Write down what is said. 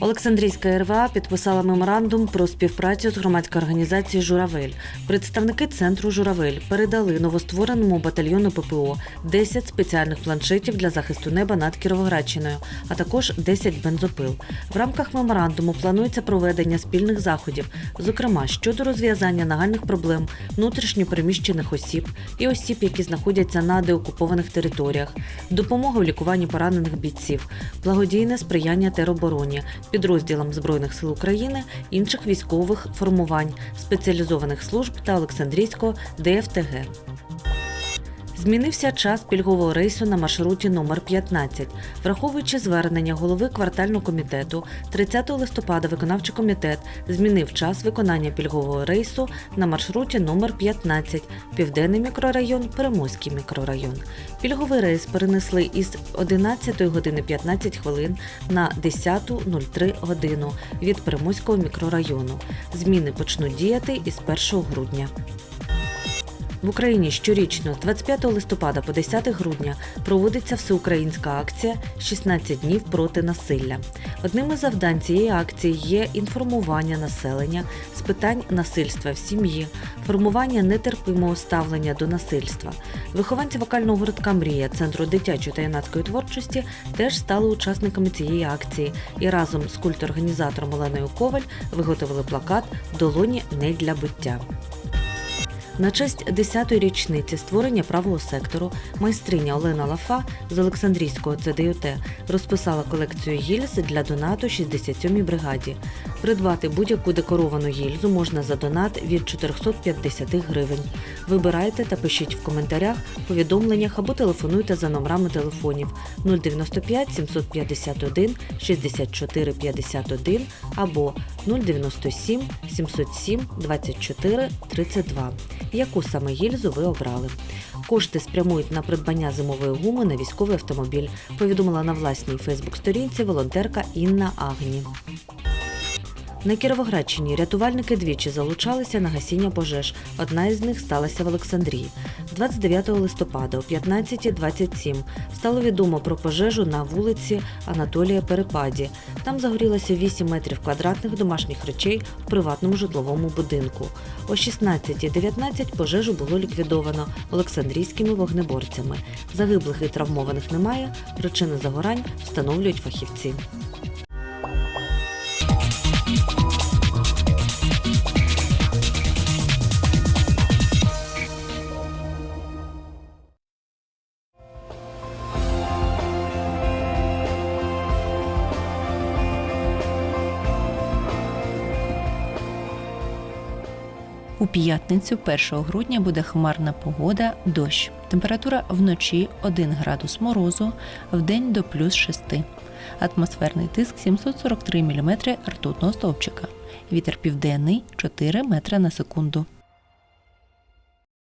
Олександрійська РВА підписала меморандум про співпрацю з громадською організацією Журавель. Представники центру Журавель передали новоствореному батальйону ППО 10 спеціальних планшетів для захисту неба над Кіровоградщиною, а також 10 бензопил. В рамках меморандуму планується проведення спільних заходів, зокрема щодо розв'язання нагальних проблем внутрішньо переміщених осіб і осіб, які знаходяться на деокупованих територіях, допомога у лікуванні поранених бійців, благодійне сприяння теробороні, підрозділам Збройних сил України, інших військових формувань, спеціалізованих служб та Олександрійського ДФТГ. Змінився час пільгового рейсу на маршруті номер 15. Враховуючи звернення голови квартального комітету, 30 листопада виконавчий комітет змінив час виконання пільгового рейсу на маршруті номер 15 Південний мікрорайон, Перемозький мікрорайон. Пільговий рейс перенесли із 11 години 15 хвилин на 10.03 годину від Перемозького мікрорайону. Зміни почнуть діяти із 1 грудня. В Україні щорічно з 25 листопада по 10 грудня проводиться всеукраїнська акція «16 днів проти насилля. Одним із завдань цієї акції є інформування населення з питань насильства в сім'ї, формування нетерпимого ставлення до насильства. Вихованці вокального гуртка Мрія Центру дитячої та юнацької творчості теж стали учасниками цієї акції і разом з культорганізатором Оленою Коваль виготовили плакат Долоні не для биття. На честь 10-ї річниці створення правого сектору майстриня Олена Лафа з Олександрійського ЦДЮТ розписала колекцію гільз для донату 67-й бригаді. Придбати будь-яку декоровану гільзу можна за донат від 450 гривень. Вибирайте та пишіть в коментарях, повідомленнях або телефонуйте за номерами телефонів 095 751 64 51 або 097 707 24 32. Яку саме гільзу ви обрали? Кошти спрямують на придбання зимової гуми на військовий автомобіль, повідомила на власній Фейсбук-сторінці волонтерка Інна Агні. На Кіровоградщині рятувальники двічі залучалися на гасіння пожеж. Одна із них сталася в Олександрії. 29 листопада о 15.27 стало відомо про пожежу на вулиці Анатолія Перепаді. Там загорілося 8 метрів квадратних домашніх речей в приватному житловому будинку. О 16.19 пожежу було ліквідовано олександрійськими вогнеборцями. Загиблих і травмованих немає. Причини загорань встановлюють фахівці. У п'ятницю, 1 грудня, буде хмарна погода, дощ. Температура вночі 1 градус морозу, вдень до плюс 6. Атмосферний тиск 743 мм ртутного стовпчика. Вітер південний 4 метри на секунду.